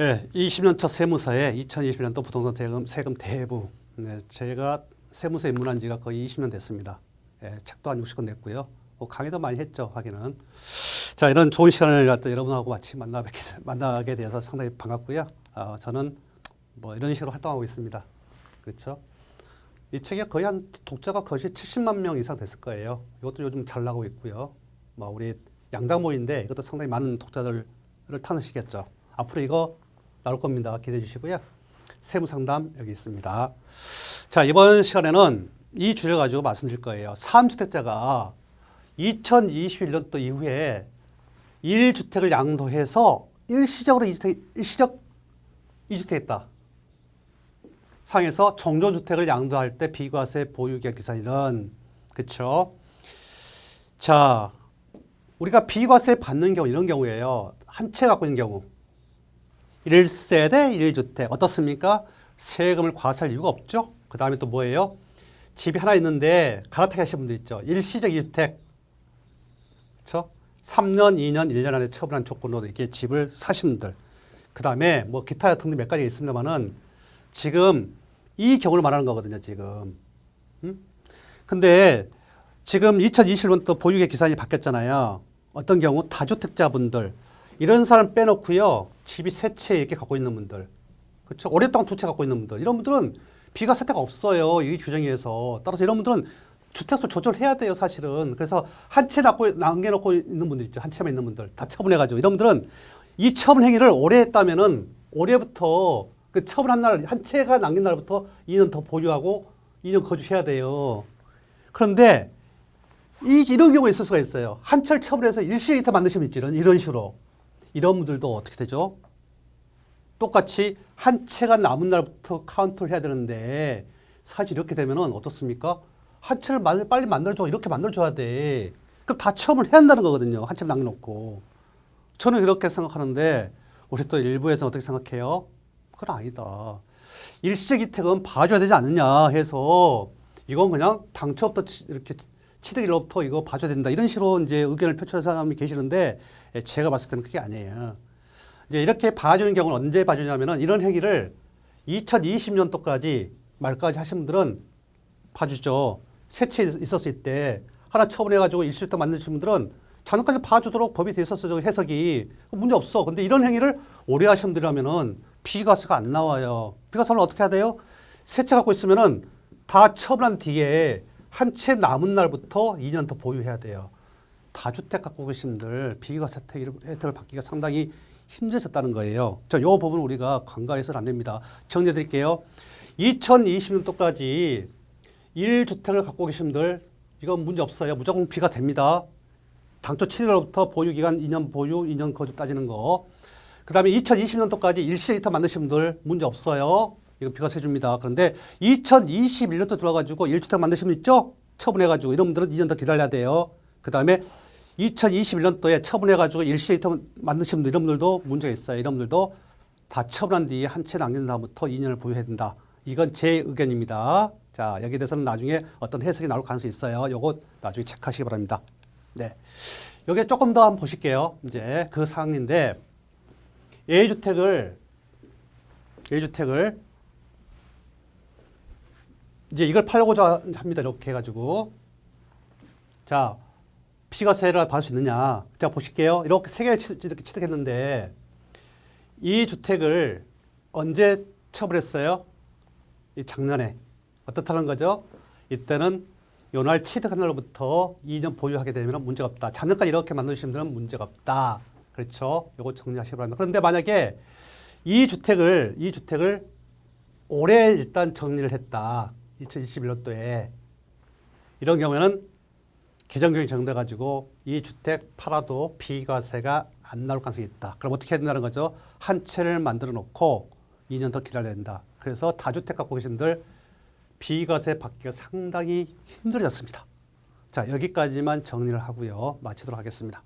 예, 20년 차 세무사에 2021년도 부동산 세금, 세금 대부. 네, 제가 세무사 입문한 지가 거의 20년 됐습니다. 예, 책도 한 60권 냈고요. 뭐 강의도 많이 했죠, 하기는. 자, 이런 좋은 시간을 갖다 여러분하고 같이 만나 뵙게, 만나게 돼서 상당히 반갑고요. 어, 저는 뭐 이런 식으로 활동하고 있습니다. 그렇죠? 이 책에 거의 한 독자가 거의 70만 명 이상 됐을 거예요. 이것도 요즘 잘 나가고 있고요. 뭐 우리 양장모인데 이것도 상당히 많은 독자들을 타는시겠죠. 앞으로 이거 나올 겁니다. 기대해 주시고요. 세무 상담 여기 있습니다. 자, 이번 시간에는 이 주제를 가지고 말씀드릴 거예요. 3주택자가 2021년도 이후에 1주택을 양도해서 일시적으로 2주택, 일시적 2주택 했다. 상에서 정조주택을 양도할 때 비과세 보유기간 기산일은 그렇죠. 자, 우리가 비과세 받는 경우 이런 경우예요. 한 채 갖고 있는 경우. 1세대 1주택 어떻습니까? 세금을 과세할 이유가 없죠. 그 다음에 또 뭐예요? 집이 하나 있는데 갈아타기 하시는 분들 있죠. 일시적 2주택. 그렇죠? 3년, 2년, 1년 안에 처분한 조건으로 이렇게 집을 사신 분들. 그 다음에 뭐 기타 등등 몇 가지가 있습니다만은 지금 이 경우를 말하는 거거든요, 지금. 음? 근데 지금 2021년도 보유계 기산이 바뀌었잖아요. 어떤 경우 다주택자분들 이런 사람 빼놓고요. 집이 세 채 이렇게 갖고 있는 분들. 그렇죠? 오랫동안 두 채 갖고 있는 분들. 이런 분들은 비과세 혜택 없어요. 이 규정에 의해서. 따라서 이런 분들은 주택수 조절해야 돼요, 사실은. 그래서 한채 갖고 남겨놓고 있는 분들 있죠. 한 채만 있는 분들. 다 처분해가지고. 이런 분들은 이 처분 행위를 오래 했다면은 올해부터 그 처분한 날, 한 채가 남긴 날부터 2년 더 보유하고 2년 거주해야 돼요. 그런데 이, 이런 경우가 있을 수가 있어요. 한 채를 처분해서 일시이터 만드시면. 이런, 이런 식으로. 이런 분들도 어떻게 되죠? 똑같이 한 채가 남은 날부터 카운트를 해야 되는데 사실 이렇게 되면은 어떻습니까? 한 채를 만- 빨리 만들어줘. 이렇게 만들어줘야 돼. 그럼 다 처분을 해야 한다는 거거든요. 한 채를 남겨놓고. 저는 이렇게 생각하는데 우리 또 일부에서는 어떻게 생각해요? 그건 아니다. 일시적 이택은 봐줘야 되지 않느냐 해서 이건 그냥 당초부터 치- 이렇게 취득일로부터 이거 봐줘야 된다. 이런 식으로 이제 의견을 표출한 사람이 계시는데 예, 제가 봤을 때는 그게 아니에요. 이제 이렇게 봐주는 경우는 언제 봐주냐면은 이런 행위를 2020년도까지 말까지 하신 분들은 봐주죠. 세채 있었을 때 하나 처분해가지고 일시부터 만드신 분들은 자녀까지 봐주도록 법이 돼 있었어요. 해석이 문제 없어. 근데 이런 행위를 오래 하신 분들이라면은 비과세가 안 나와요. 비과세는 어떻게 해야 돼요? 세채 갖고 있으면은 다 처분한 뒤에 한 채 남은 날부터 2년 더 보유해야 돼요. 다주택 갖고 계신 분들 비과세 혜택을, 받기가 상당히 힘들어졌다는 거예요. 자, 요 부분 우리가 간과해서는 안 됩니다. 정리해 드릴게요. 2020년도까지 1주택을 갖고 계신 분들 이건 문제 없어요. 무조건 비가 됩니다. 당초 7월부터 보유 기간 2년 보유, 2년 거주 따지는 거. 그 다음에 2020년도까지 일시레이터 만드신 분들 문제 없어요. 이거 비과세 줍니다. 그런데 2021년도 들어가지고 1주택 만드신 분 있죠? 처분해가지고 이런 분들은 2년 더 기다려야 돼요. 그 다음에 2021년도에 처분해가지고 만드신 분들 이런 분들도 문제가 있어요. 이런 분들도 다 처분한 뒤에 한 채 남긴 다음부터 2년을 보유해야 된다. 이건 제 의견입니다. 자, 여기에 대해서는 나중에 어떤 해석이 나올 가능성이 있어요. 요거 나중에 체크하시기 바랍니다. 네. 여기 조금 더 한번 보실게요. 이제 그 사항인데 A주택을 A주택을 이제 이걸 팔고자 합니다. 이렇게 해가지고 자 피과세를 받을 수 있느냐? 자 보실게요. 이렇게 세 개를 취- 이렇게 취득했는데 이 주택을 언제 처분했어요? 이 작년에 어떻다는 거죠? 이때는 요날 취득한 날부터 2년 보유하게 되면 문제가 없다. 작년까지 이렇게 만드시는 분들은 문제가 없다. 그렇죠? 요거 정리하시기 바랍니다. 그런데 만약에 이 주택을 이 주택을 올해 일단 정리를 했다. 2021년도에 이런 경우에는 개정경이 정돼 가지고 이 주택 팔아도 비과세가 안 나올 가능성이 있다. 그럼 어떻게 해야 된다는 거죠? 한 채를 만들어 놓고 2년 더 기다려야 된다. 그래서 다주택 갖고 계신 분들 비과세 받기가 상당히 힘들어졌습니다. 자, 여기까지만 정리를 하고요. 마치도록 하겠습니다.